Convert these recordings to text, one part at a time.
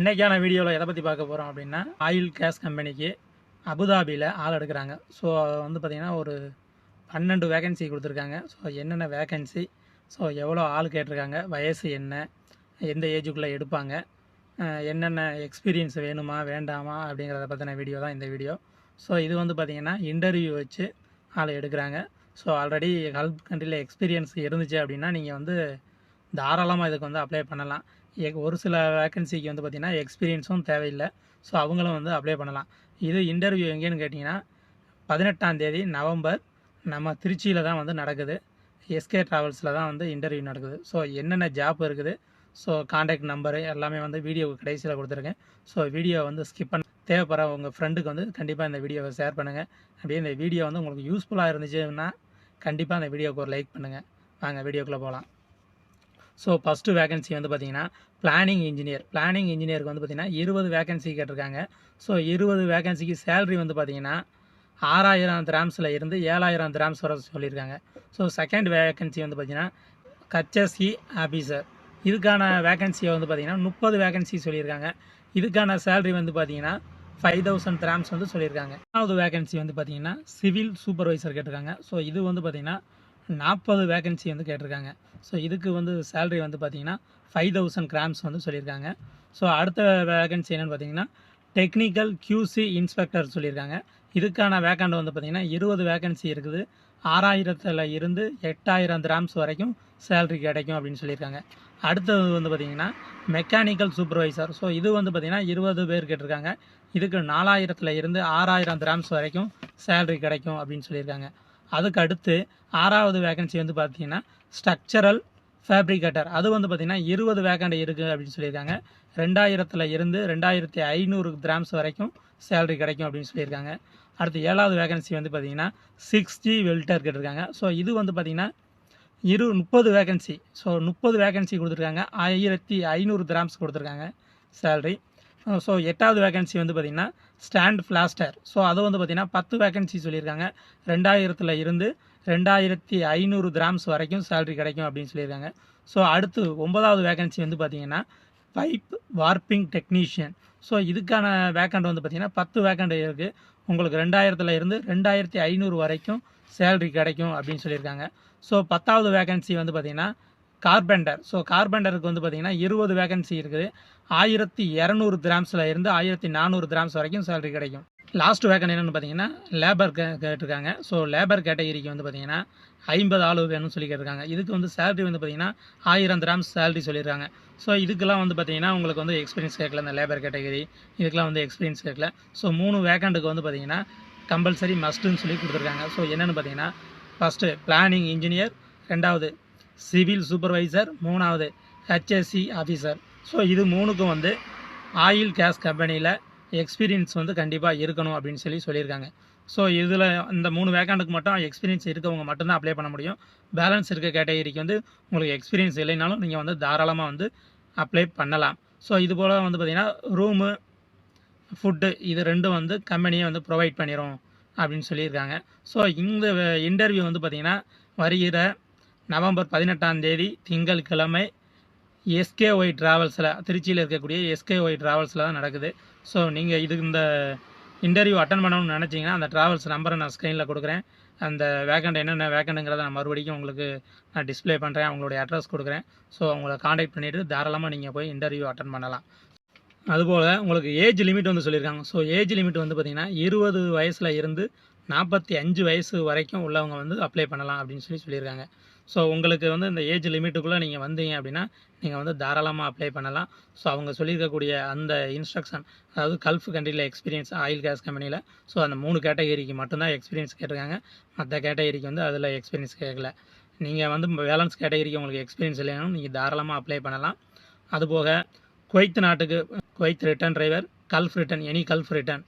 இன்றைக்கான வீடியோவில் எதை பற்றி பார்க்க போகிறோம் அப்படின்னா ஆயில் கேஸ் கம்பெனிக்கு அபுதாபியில் ஆள் எடுக்கிறாங்க. ஸோ வந்து பார்த்திங்கன்னா ஒரு பன்னெண்டு வேகன்சி கொடுத்துருக்காங்க. ஸோ என்னென்ன வேகன்சி ஸோ எவ்வளோ ஆள் கேட்டிருக்காங்க? வயசு என்ன? எந்த ஏஜுக்குள்ளே எடுப்பாங்க? என்னென்ன எக்ஸ்பீரியன்ஸ் வேணுமா வேண்டாமா அப்படிங்கிறத பற்றின வீடியோ தான் இந்த வீடியோ ஸோ இது வந்து பார்த்திங்கன்னா இன்டர்வியூ வச்சு ஆள் எடுக்கிறாங்க. ஸோ ஆல்ரெடி ஹெல்ப் கண்ட்ரியில் எக்ஸ்பீரியன்ஸ் இருந்துச்சு அப்படின்னா நீங்கள் வந்து தாராளமாக இதுக்கு வந்து அப்ளை பண்ணலாம். ஒரு சில வேக்கன்சிக்கு வந்து பார்த்திங்கன்னா எக்ஸ்பீரியன்ஸும் தேவையில்லை. ஸோ அவங்களும் வந்து அப்ளை பண்ணலாம். இது இன்டர்வியூ எங்கேன்னு கேட்டிங்கன்னா பதினெட்டாம் தேதி நவம்பர் நம்ம திருச்சியில் தான் வந்து நடக்குது. எஸ்கே ட்ராவல்ஸில் தான் வந்து இன்டர்வியூ நடக்குது. ஸோ என்னென்ன ஜாப் இருக்குது? ஸோ காண்டாக்ட் நம்பரு எல்லாமே வந்து வீடியோ கடைசியில் கொடுத்துருக்கேன். ஸோ வீடியோ வந்து ஸ்கிப் பண்ண தேவைப்படுற உங்கள் ஃப்ரெண்டுக்கு வந்து கண்டிப்பாக இந்த வீடியோவை ஷேர் பண்ணுங்கள் அப்படியே இந்த வீடியோ வந்து உங்களுக்கு யூஸ்ஃபுல்லாக இருந்துச்சுன்னா கண்டிப்பாக அந்த வீடியோவுக்கு ஒரு லைக் பண்ணுங்கள் வாங்க வீடியோக்குள்ளே போகலாம். ஸோ ஃபஸ்ட்டு வேகன்சி வந்து பார்த்தீங்கன்னா பிளானிங் இன்ஜினியர் பிளானிங் இன்ஜினியருக்கு வந்து பார்த்தீங்கன்னா இருபது வேகன்சி கேட்டிருக்காங்க. ஸோ இருபது வேகன்சிக்கு சேலரி வந்து பார்த்தீங்கன்னா ஆறாயிரம் கிராம்ஸில் இருந்து ஏழாயிரம் கிராம்ஸ் வர சொல்லியிருக்காங்க. ஸோ செகண்ட் வேகன்சி வந்து பார்த்தீங்கன்னா கச்சசி ஆஃபீஸர் இதுக்கான வேகன்சியை வந்து பார்த்தீங்கன்னா முப்பது வேகன்சி சொல்லியிருக்காங்க. இதுக்கான சேலரி வந்து பார்த்தீங்கன்னா ஃபைவ் தௌசண்ட் கிராம்ஸ் வந்து சொல்லியிருக்காங்க. மூணாவது வேகன்சி வந்து பார்த்தீங்கன்னா சிவில் சூப்பர்வைசர் கேட்டிருக்காங்க. ஸோ இது வந்து பார்த்தீங்கன்னா நாற்பது வேகன்சி வந்து கேட்டிருக்காங்க. ஸோ இதுக்கு வந்து சேலரி வந்து பார்த்தீங்கன்னா ஃபைவ் தௌசண்ட் கிராம்ஸ் வந்து சொல்லியிருக்காங்க. ஸோ அடுத்த வேகன்சி என்னென்னு பார்த்தீங்கன்னா டெக்னிக்கல் கியூசி இன்ஸ்பெக்டர் சொல்லியிருக்காங்க. இதுக்கான வேக்கண்ட் வந்து பார்த்திங்கன்னா இருபது வேகன்சி இருக்குது. ஆறாயிரத்தில் இருந்து எட்டாயிரம் கிராம்ஸ் வரைக்கும் சேலரி கிடைக்கும் அப்படின்னு சொல்லியிருக்காங்க. அடுத்தது வந்து பார்த்தீங்கன்னா மெக்கானிக்கல் சூப்பர்வைசர் ஸோ இது வந்து பார்த்திங்கன்னா இருபது பேர் கேட்டிருக்காங்க. இதுக்கு நாலாயிரத்தில் இருந்து ஆறாயிரம் கிராம்ஸ் வரைக்கும் சேலரி கிடைக்கும் அப்படின்னு சொல்லியிருக்காங்க. அதுக்கு அடுத்து ஆறாவது வேகன்சி வந்து பார்த்தீங்கன்னா ஸ்ட்ரக்சரல் ஃபேப்ரிகேட்டர் அது வந்து பார்த்தீங்கன்னா இருபது வேகண்ட் இருக்குது அப்படின்னு சொல்லியிருக்காங்க. ரெண்டாயிரத்தில் இருந்து ரெண்டாயிரத்தி ஐநூறு கிராம்ஸ் வரைக்கும் சேலரி கிடைக்கும் அப்படின்னு சொல்லியிருக்காங்க. அடுத்து ஏழாவது வேகன்சி வந்து பார்த்திங்கன்னா சிக்ஸ் ஜி வெல்டர் கேட்டிருக்காங்க. ஸோ இது வந்து பார்த்திங்கன்னா இரு முப்பது வேகன்சி ஸோ முப்பது வேகன்சி கொடுத்துருக்காங்க. ஆயிரத்தி ஐநூறு கிராம்ஸ் கொடுத்துருக்காங்க சேலரி ஸோ எட்டாவது வேகன்சி வந்து பார்த்திங்கன்னா ஸ்டாண்ட் ஃப்ளாஸ்டர் ஸோ அது வந்து பார்த்திங்கன்னா பத்து வேகன்சி சொல்லியிருக்காங்க. ரெண்டாயிரத்தில் இருந்து ரெண்டாயிரத்தி ஐநூறு கிராம்ஸ் வரைக்கும் சேலரி கிடைக்கும் அப்படின்னு சொல்லியிருக்காங்க. ஸோ அடுத்து ஒன்பதாவது வேகன்சி வந்து பார்த்திங்கன்னா பைப் வார்ப்பிங் டெக்னீஷியன் ஸோ இதுக்கான வேக்கண்ட் வந்து பார்த்திங்கன்னா பத்து வேக்கண்ட் இருக்குது உங்களுக்கு ரெண்டாயிரத்தில் இருந்து ரெண்டாயிரத்தி ஐநூறு வரைக்கும் சேலரி கிடைக்கும் அப்படின்னு சொல்லியிருக்காங்க. ஸோ பத்தாவது வேகன்சி வந்து பார்த்திங்கன்னா கார்பெண்டர். ஸோ கார்பெண்டருக்கு வந்து பார்த்திங்கன்னா இருபது வேகன்சி இருக்குது. ஆயிரத்தி இரநூறு கிராம்ஸில் இருந்து ஆயிரத்தி நானூறு கிராம்ஸ் வரைக்கும் சேலரி கிடைக்கும். லாஸ்ட் வேகன் என்னென்னு பார்த்தீங்கன்னா லேபர் கே கேட்டிருக்காங்க. ஸோ லேபர் கேட்டகிரிக்கு வந்து பார்த்தீங்கன்னா ஐம்பது ஆளு வேணும்னு சொல்லி கேட்டிருக்காங்க. இதுக்கு வந்து சேலரி வந்து பார்த்தீங்கன்னா ஆயிரம் கிராம்ஸ் சேலரி சொல்லியிருக்காங்க. ஸோ இதுக்கெல்லாம் வந்து பார்த்தீங்கன்னா உங்களுக்கு வந்து எக்ஸ்பீரியன்ஸ் கேட்கல இந்த லேபர் கேட்டகிரி இதுக்கெல்லாம் வந்து எக்ஸ்பீரியன்ஸ் கேட்கல. ஸோ மூணு வேக்கண்ட்டுக்கு வந்து பார்த்தீங்கன்னா கம்பல்சரி மஸ்ட்டுன்னு சொல்லி கொடுத்துருக்காங்க. ஸோ என்னென்னு பார்த்தீங்கன்னா ஃபஸ்ட்டு பிளானிங் இன்ஜினியர் ரெண்டாவது சிவில் சூப்பர்வைசர் மூணாவது ஹெச்எஸ்சி ஆஃபீஸர் ஸோ இது மூணுக்கும் வந்து ஆயில் கேஸ் கம்பெனியில் எக்ஸ்பீரியன்ஸ் வந்து கண்டிப்பாக இருக்கணும் அப்படின்னு சொல்லி சொல்லியிருக்காங்க. ஸோ இதில் இந்த மூணு வேக்காண்டுக்கு மட்டும் எக்ஸ்பீரியன்ஸ் இருக்கவங்க மட்டும்தான் அப்ளை பண்ண முடியும். பேலன்ஸ் இருக்க கேட்டகரிக்கு வந்து உங்களுக்கு எக்ஸ்பீரியன்ஸ் இல்லைனாலும் நீங்கள் வந்து தாராளமாக வந்து அப்ளை பண்ணலாம். ஸோ இது போல் வந்து பார்த்திங்கன்னா ரூமு ஃபுட்டு இது ரெண்டும் வந்து கம்பெனியே வந்து ப்ரொவைட் பண்ணிடும் அப்படின்னு சொல்லியிருக்காங்க. ஸோ இந்த இன்டர்வியூ வந்து பார்த்திங்கன்னா வருகிற நவம்பர் பதினெட்டாம் தேதி திங்கட்கிழமை எஸ்கேஒய் ட்ராவல்ஸில் திருச்சியில் இருக்கக்கூடிய எஸ்கேஒய் ட்ராவல்ஸில் தான் நடக்குது. ஸோ நீங்கள் இது இந்த இன்டர்வியூ அட்டன் பண்ணணும்னு நினச்சிங்கன்னா அந்த ட்ராவல்ஸ் நம்பரை நான் ஸ்க்ரீனில் கொடுக்குறேன். அந்த வேக்கண்ட் என்னென்ன வேக்கண்ட்டுங்கிறத நான் மறுபடியும் உங்களுக்கு நான் டிஸ்ப்ளே பண்ணுறேன் அவங்களுடைய அட்ரஸ் கொடுக்குறேன். ஸோ அவங்கள காண்டாக்ட் பண்ணிவிட்டு தாராளமாக நீங்கள் போய் இன்டர்வியூ அட்டன் பண்ணலாம். அதுபோல் உங்களுக்கு ஏஜ் லிமிட் வந்து சொல்லியிருக்காங்க. ஸோ ஏஜ் லிமிட் வந்து பார்த்திங்கன்னா இருபது வயசில் இருந்து நாற்பத்தி அஞ்சு வயசு வரைக்கும் உள்ளவங்க வந்து அப்ளை பண்ணலாம் அப்படின்னு சொல்லி சொல்லியிருக்காங்க. ஸோ உங்களுக்கு வந்து இந்த ஏஜ் லிமிட்டுக்குள்ளே நீங்கள் வந்தீங்க அப்படின்னா நீங்கள் வந்து தாராளமாக அப்ளை பண்ணலாம். ஸோ அவங்க சொல்லியிருக்கக்கூடிய அந்த இன்ஸ்ட்ரக்ஷன் அதாவது கல்ஃப் கண்ட்ரியில் எக்ஸ்பீரியன்ஸ் ஆயில் கேஸ் கம்பெனியில் ஸோ அந்த மூணு கேட்டகரிக்கு மட்டும்தான் எக்ஸ்பீரியன்ஸ் கேட்டிருக்காங்க. மற்ற கேட்டகரிக்கு வந்து அதில் எக்ஸ்பீரியன்ஸ் கேட்கல. நீங்கள் வந்து பேலன்ஸ் கேட்டகரிக்கு உங்களுக்கு எக்ஸ்பீரியன்ஸ் இல்லைனாலும் நீங்கள் தாராளமாக அப்ளை பண்ணலாம். அதுபோக குவைத் நாட்டுக்கு Kuwait return driver Gulf return any Gulf return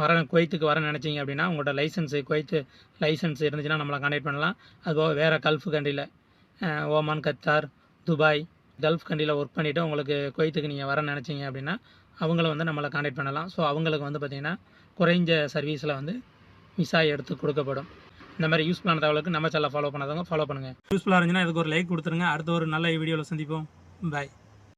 வர குவைத்துக்கு வர நினச்சிங்க அப்படின்னா உங்களோட லைசன்ஸு குவைத்து லைசன்ஸ் இருந்துச்சுன்னா நம்மளை கான்டாக்ட் பண்ணலாம். அதுபோக வேறு கல்ஃப் கண்ட்ரியில் ஓமான் கத்தார் துபாய் கல்ஃப் கண்ட்ரியில் ஒர்க் பண்ணிவிட்டு உங்களுக்கு குவைத்துக்கு நீங்கள் வர நினச்சிங்க அப்படின்னா அவங்கள வந்து நம்மளை கான்டாக்ட் பண்ணலாம். ஸோ அவங்களுக்கு வந்து பார்த்திங்கன்னா குறைஞ்ச சர்வீஸில் வந்து விசா எடுத்து கொடுக்கப்படும். இந்த மாதிரி யூஸ் பண்ண தகவலுக்கு நம்ம சேனலை ஃபாலோ பண்ணாதவங்க ஃபாலோ பண்ணுங்கள் யூஸ்ஃபுல்லாக இருந்துச்சுன்னா இதுக்கு ஒரு லைக் கொடுத்துருங்க. அடுத்த ஒரு நல்ல வீடியோவில் சந்திப்போம். பாய்